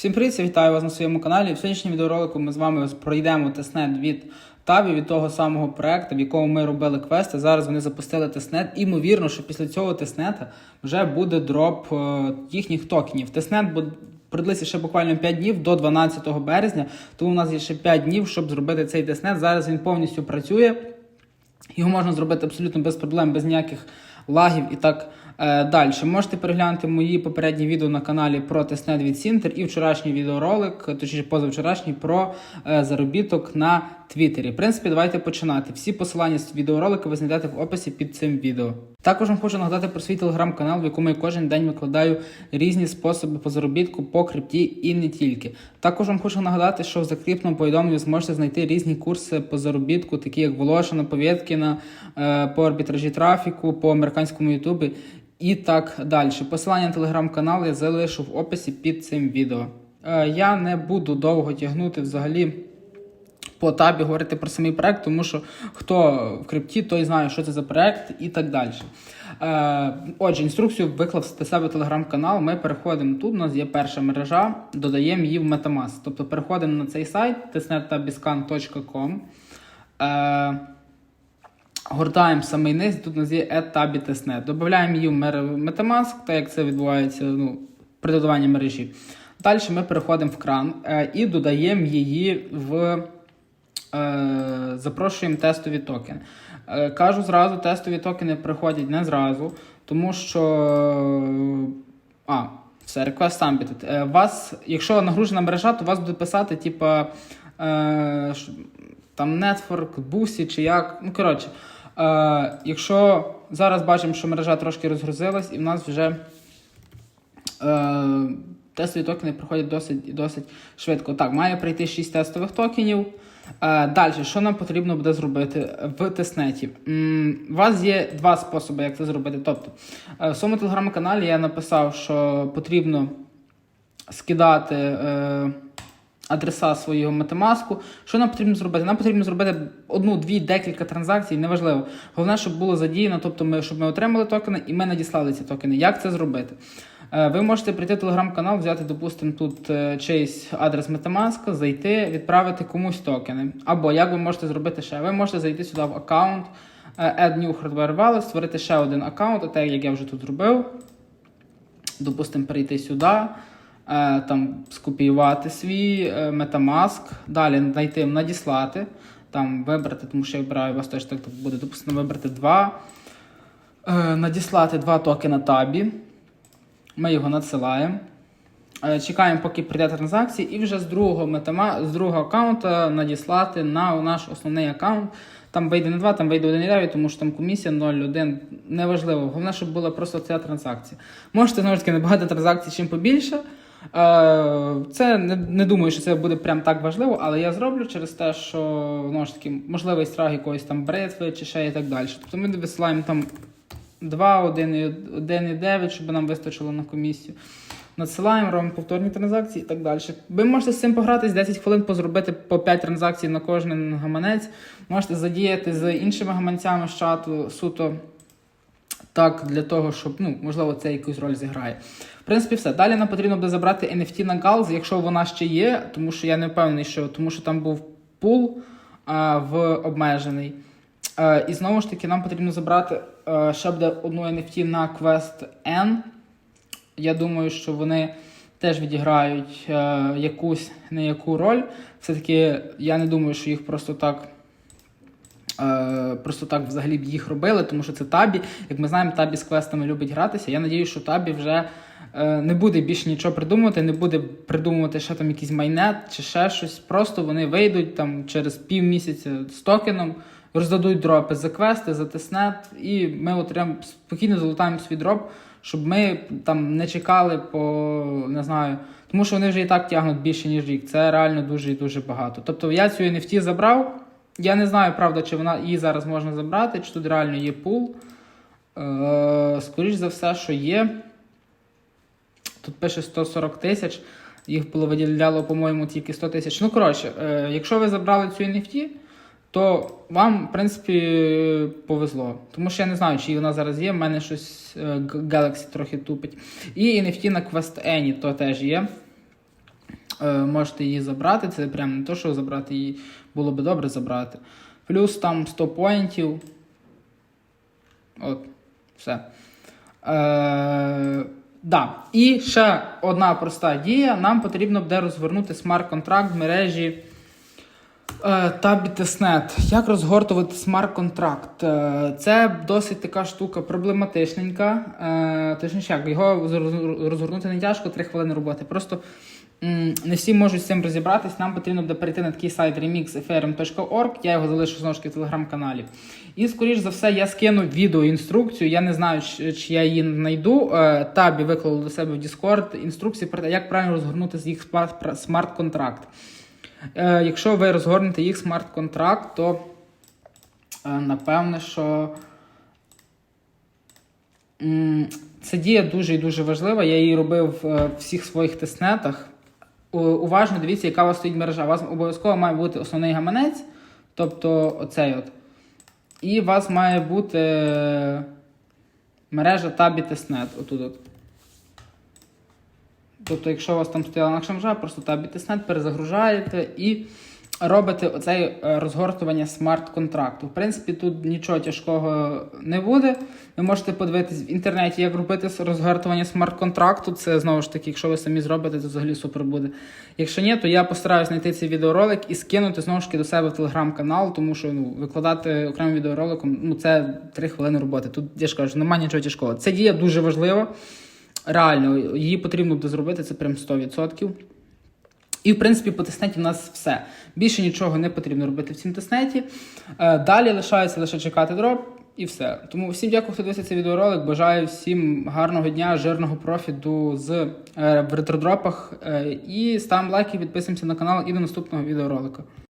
Всім привіт, я вітаю вас на своєму каналі. В сьогоднішньому відеоролику ми з вами пройдемо тестнет від Табі, від того самого проекту, в якому ми робили квести. Зараз вони запустили тестнет. І ймовірно, що після цього тестнета вже буде дроп е, їхніх токенів. Тестнет продлиться ще буквально 5 днів до 12 березня, тому у нас є ще 5 днів, щоб зробити цей тестнет. Зараз він повністю працює. Його можна зробити абсолютно без проблем, без ніяких лагів і так далі. Можете переглянути мої попередні відео на каналі про тестнет від Сінтер і вчорашній відеоролик, точніше позавчорашній, про е, заробіток на Твіттері. В принципі, давайте починати. Всі посилання з відеоролика ви знайдете в описі під цим відео. Також вам хочу нагадати про свій телеграм-канал, в якому я кожен день викладаю різні способи по заробітку по крипті і не тільки. Також вам хочу нагадати, що в закріпному повідомленні зможете знайти різні курси по заробітку, такі як Волошина, Повєткіна, е, по арбітражі трафіку, по американському ютубі і так далі. Посилання на телеграм-канал я залишу в описі під цим відео. Е, Я не буду довго тягнути взагалі по табі говорити про самий проект, тому що хто в крипті, той знає, що це за проект і так далі. Е, отже, інструкцію виклав до себе телеграм-канал. Ми переходимо тут. У нас є перша мережа, додаємо її в Metamask. Тобто переходимо на цей сайт testnetabiscan.com. Е, Гортаємо самий низ, тут у нас є etabі testnet. Додаємо її в Metamask, так як це відбувається ну, при додаванні мережі. Далі ми переходимо в кран е, і додаємо її в е, запрошуємо тестові токени. Е, кажу зразу, тестові токени приходять не зразу, тому що. А, все, request unbited. Е, вас, якщо нагружена мережа, то вас буде писати, типа. Е, там Network, Бусі чи як. Ну, коротше, е, якщо зараз бачимо, що мережа трошки розгрузилась, і в нас вже е, тестові токени проходять досить, досить швидко. Так, має прийти 6 тестових токенів. Е, далі, що нам потрібно буде зробити в тестнеті? М, У вас є два способи, як це зробити. Тобто, е, в своєму телеграм-каналі я написав, що потрібно скидати. Е, адреса свого метамаску. Що нам потрібно зробити? Нам потрібно зробити одну, дві, декілька транзакцій, неважливо. Головне, щоб було задіяно, тобто ми, щоб ми отримали токени і ми надіслали ці токени. Як це зробити? Е, Ви можете прийти в телеграм-канал, взяти, допустимо, тут е, чийсь адрес Metamask, зайти, відправити комусь токени. Або як ви можете зробити ще? Ви можете зайти сюди в аккаунт, е, Add New Hardware Wallet, створити ще один аккаунт, так як я вже тут зробив. Допустимо, перейти сюди, там скопіювати свій е, Metamask, далі знайти надіслати, там вибрати, тому що я вибираю вас теж так буде, допустимо, вибрати два, е, надіслати два токена табі. Ми його надсилаємо. Е, Чекаємо, поки прийде транзакція, і вже з другого метама, з другого аккаунта надіслати на наш основний аккаунт. Там вийде не 2, там вийде 1,9, тому що там комісія 0,1. Неважливо. Головне, щоб була просто ця транзакція. Можете знову ж таки набагато транзакцій, чим побільше. Е, Це не, не думаю, що це буде прям так важливо, але я зроблю через те, що знову ж таки, можливий страх якоїсь там бритви чи ще і так далі. Тобто ми висилаємо там 2, 1, 1,9, щоб нам вистачило на комісію. Надсилаємо, робимо повторні транзакції і так далі. Ви можете з цим погратись 10 хвилин, позробити по 5 транзакцій на кожен гаманець. Можете задіяти з іншими гаманцями з чату суто так, для того, щоб, ну, можливо, це якусь роль зіграє. В принципі, все. Далі нам потрібно буде забрати NFT на Gals, якщо вона ще є, тому що я не впевнений, що тому що там був пул а, в обмежений. Е, і знову ж таки, нам потрібно забрати е, ще буде одну NFT на Quest N. Я думаю, що вони теж відіграють е, якусь не яку роль. Все-таки я не думаю, що їх просто так. Е, просто так взагалі б їх робили, тому що це табі. Як ми знаємо, табі з квестами любить гратися. Я надію, що табі вже е, не буде більше нічого придумувати, не буде придумувати ще там якийсь майнет чи ще щось. Просто вони вийдуть там через пів місяця з токеном, роздадуть дропи за квести, за тестнет, і ми отримаємо спокійно залутаємо свій дроп, щоб ми там не чекали по не знаю. Тому що вони вже і так тягнуть більше, ніж рік. Це реально дуже і дуже багато. Тобто я цю NFT забрав. Я не знаю, правда, чи вона її зараз можна забрати, чи тут реально є пул. Е, скоріш за все, що є. Тут пише 140 тисяч. Їх було виділяло, по-моєму, тільки 100 тисяч. Ну, коротше, е, якщо ви забрали цю NFT, то вам, в принципі, повезло. Тому що я не знаю, чи вона зараз є. в мене щось е, Galaxy трохи тупить. І NFT на Quest Any то теж є. Е, можете її забрати. Це прям не то, що забрати її було би добре забрати. Плюс там 100 поінтів. От, все. Е, да. І ще одна проста дія. Нам потрібно буде розгорнути смарт-контракт в мережі е, Бітеснет. Як розгортувати смарт-контракт? Е, це досить така штука проблематичненька. Е, точніше, як, його розгорнути не тяжко, 3 хвилини роботи. Просто не всі можуть з цим розібратись. Нам потрібно буде перейти на такий сайт remixfrm.org. Я його залишу знову ж таки в телеграм-каналі. І, скоріш за все, я скину відеоінструкцію. Я не знаю, чи, я її знайду. Е, Табі виклав до себе в Discord інструкції про те, як правильно розгорнути з їх смарт- смарт-контракт. Е, якщо ви розгорнете їх смарт-контракт, то е, напевне, що ця дія дуже і дуже важлива. Я її робив в всіх своїх тестнетах. Уважно дивіться, яка у вас стоїть мережа. У вас обов'язково має бути основний гаманець, тобто оцей от. І у вас має бути е, мережа табі тестнет. Отут от. Тобто, якщо у вас там стояла наша мережа, просто табі тестнет перезагружаєте і робите оцей е, розгортування смарт-контракту. В принципі, тут нічого тяжкого не буде. Ви можете подивитись в інтернеті, як робити розгортування смарт-контракту. Це знову ж таки, якщо ви самі зробите, то взагалі супер буде. Якщо ні, то я постараюсь знайти цей відеоролик і скинути знову ж таки до себе в телеграм-канал, тому що ну, викладати окремим відеороликом ну, це 3 хвилини роботи. Тут я ж кажу, немає нічого тяжкого. Це дія дуже важлива. Реально, її потрібно буде зробити, це прям 100%. І, в принципі, по тестнеті в нас все. Більше нічого не потрібно робити в цьому тестнеті. Е, Далі лишається лише чекати дроп і все. Тому всім дякую, хто дивився цей відеоролик. Бажаю всім гарного дня, жирного профіту з е, в ретродропах. Е, І ставимо лайки, підписуємося на канал і до наступного відеоролика.